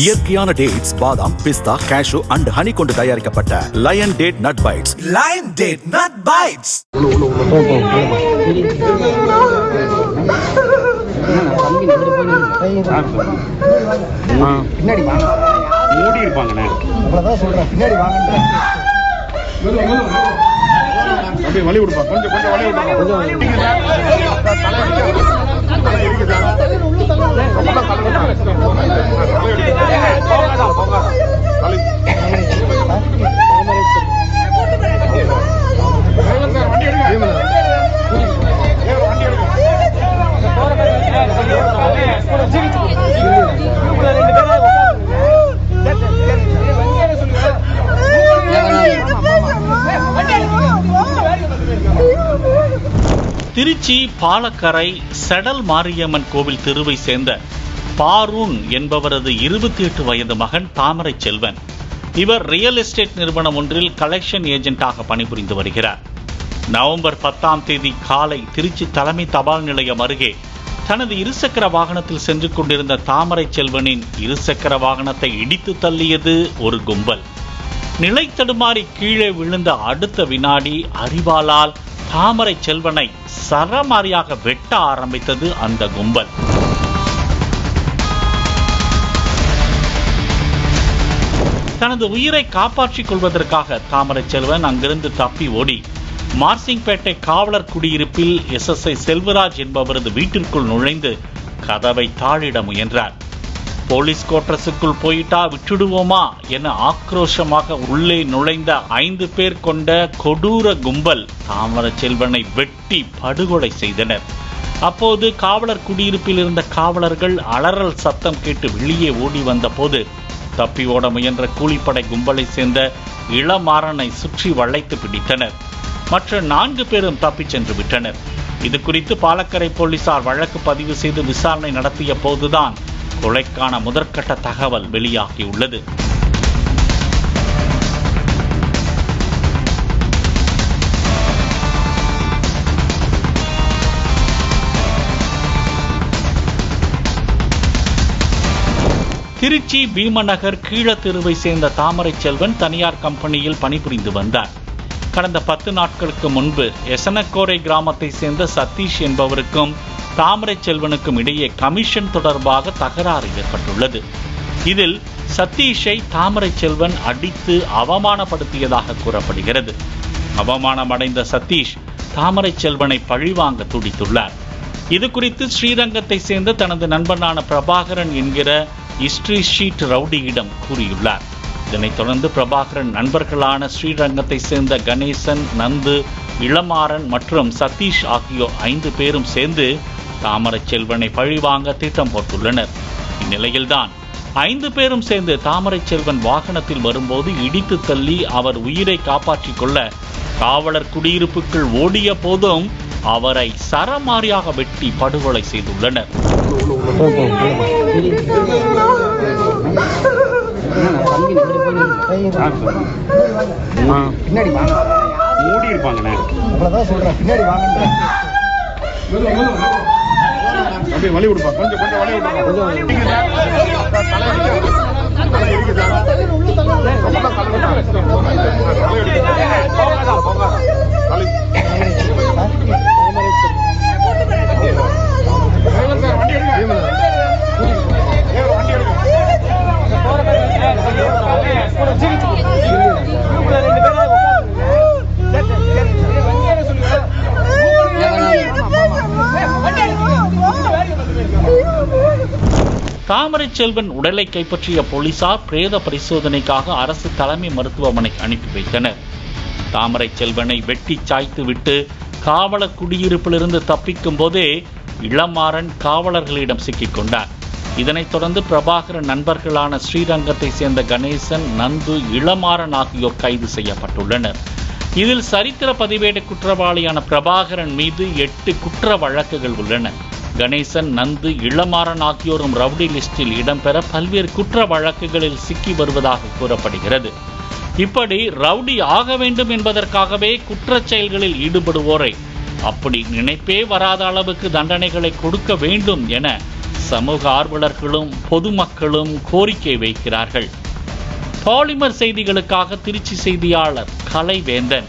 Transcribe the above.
இயற்கையான டேட்ஸ் பாதாம் பிஸ்தா cash and honey கொண்டு தயாரிக்கப்பட்ட lion date nut bites Lion Date Nut Bites. பின்னாடி வாங்க மூடி இருப்பாங்கண்ணே பின்னாடி வாங்கன்றேன். அப்படியே வழி விடுப்பா. கொஞ்சம் கொஞ்சம் வழி விடுப்பா. திருச்சி பாலக்கரை செடல் மாரியம்மன் கோவில் தெருவை சேர்ந்த பாரூன் என்பவரது இருபத்தி எட்டு வயது மகன் தாமரை செல்வன். இவர் ரியல் எஸ்டேட் நிறுவனம் ஒன்றில் கலெக்ஷன் ஏஜென்ட்டாக பணிபுரிந்து வருகிறார். நவம்பர் பத்தாம் தேதி காலை திருச்சி தலைமை தபால் நிலையம் அருகே தனது இருசக்கர வாகனத்தில் சென்று கொண்டிருந்த தாமரை செல்வனின் இருசக்கர வாகனத்தை இடித்து தள்ளியது ஒரு கும்பல். நிலை தடுமாறி கீழே விழுந்த அடுத்த வினாடி அறிவாளால் தாமரை செல்வனை சரமாரியாக வெட்ட ஆரம்பித்தது அந்த கும்பல். தனது உயிரை காப்பாற்றிக் கொள்வதற்காக தாமரை செல்வன் அங்கிருந்து தப்பி ஓடி மார்சிங்பேட்டை காவலர் குடியிருப்பில் எஸ்எஸ்ஐ செல்வராஜ் என்பவரது வீட்டிற்குள் நுழைந்து கதவை தாழிட முயன்றார். போலீஸ் கோட்ரஸுக்குள் போயிட்டா விட்டுடுவோமா என ஆக்ரோஷமாக உள்ளே நுழைந்த ஐந்து பேர் கொண்ட கொடூர கும்பல் தாமர செல்வனை வெட்டி படுகொலை செய்தனர். அப்போது காவலர் குடியிருப்பில் இருந்த காவலர்கள் அலறல் சத்தம் கேட்டு வெளியே ஓடி வந்தபோது தப்பி ஓட முயன்ற கூலிப்படை கும்பலை சேர்ந்த இளமாறனை சுற்றி வளைத்து பிடித்தனர். மற்ற நான்கு பேரும் தப்பிச் சென்று விட்டனர். இது குறித்து பாலக்கரை போலீசார் வழக்கு பதிவு செய்து விசாரணை நடத்திய போதுதான் கொலைக்கான முதற்கட்ட தகவல் வெளியாகியுள்ளது. திருச்சி பீமநகர் கீழத்தெருவை சேர்ந்த தாமரை செல்வன் தனியார் கம்பெனியில் பணிபுரிந்து வந்தார். கடந்த பத்து நாட்களுக்கு முன்பு எசனக்கோரை கிராமத்தை சேர்ந்த சதீஷ் என்பவருக்கும் தாமரை செல்வனுக்கும் இடையே கமிஷன் தொடர்பாக தகராறு ஏற்பட்டுள்ளது. இதில் சதீஷை தாமரை செல்வன் அடித்து அவமானப்படுத்தியதாக கூறப்படுகிறது. அவமானமடைந்த சதீஷ் தாமரை செல்வனை பழிவாங்க துடித்துள்ளார். இது குறித்து ஸ்ரீரங்கத்தை சேர்ந்த தனது நண்பனான பிரபாகரன் என்கிற இஸ்ட்ரி ஷீட் ரவுடியிடம் கூறியுள்ளார். இதனைத் தொடர்ந்து பிரபாகரன் நண்பர்களான ஸ்ரீரங்கத்தை சேர்ந்த கணேசன் நந்து இளமாறன் மற்றும் சதீஷ் ஆகியோர் ஐந்து பேரும் சேர்ந்து தாமரை செல்வனை பழிவாங்க திட்டம் போட்டுள்ளனர். இந்நிலையில்தான் ஐந்து பேரும் சேர்ந்து தாமரை செல்வன் வாகனத்தில் வரும்போது இடித்து தள்ளி அவர் உயிரை காப்பாற்றிக் கொள்ள காவலர் குடியிருப்புக்குள் ஓடிய போதும் அவரை சரமாரியாக வெட்டி படுகொலை செய்துள்ளனர். பின்னாடி வாங்க மூடி இருப்பாங்கண்ணே அவ்வளவுதான் சொல்றேன் பின்னாடி வாங்கன்றேன் அப்படியே வழி விடுப்பா கொஞ்சம் கொஞ்சம் வழி தாமரை செல்வன் உடலை கைப்பற்றிய போலீசார் பிரேத பரிசோதனைக்காக அரசு தலைமை மருத்துவமனைக்கு அனுப்பி வைத்தனர். தாமரை செல்வனை வெட்டி சாய்த்து விட்டு காவல குடியிருப்பிலிருந்து தப்பிக்கும் போதே இளமாறன் காவலர்களிடம் சிக்கிக் கொண்டார் இதனைத் தொடர்ந்து பிரபாகரன் நண்பர்களான ஸ்ரீரங்கத்தை சேர்ந்த கணேசன் நந்து இளமாறன் ஆகியோர் கைது செய்யப்பட்டுள்ளனர். இதில் சரித்திர பதிவேடு குற்றவாளியான பிரபாகரன் மீது எட்டு குற்ற வழக்குகள் உள்ளன. கணேசன் நந்து இளமாறன் ஆகியோரும் ரவுடி லிஸ்டில் இடம்பெற பல்வேறு குற்ற வழக்குகளில் சிக்கி வருவதாக கூறப்படுகிறது. இப்படி ரவுடி ஆக வேண்டும் என்பதற்காகவே குற்றச் செயல்களில் ஈடுபடுவோரை அப்படி நினைப்பே வராத அளவுக்கு தண்டனைகளை கொடுக்க வேண்டும் என சமூக ஆர்வலர்களும் பொதுமக்களும் கோரிக்கை வைக்கிறார்கள். பாலிமர் செய்திகளுக்காக திருச்சி செய்தியாளர் கலைவேந்தன்.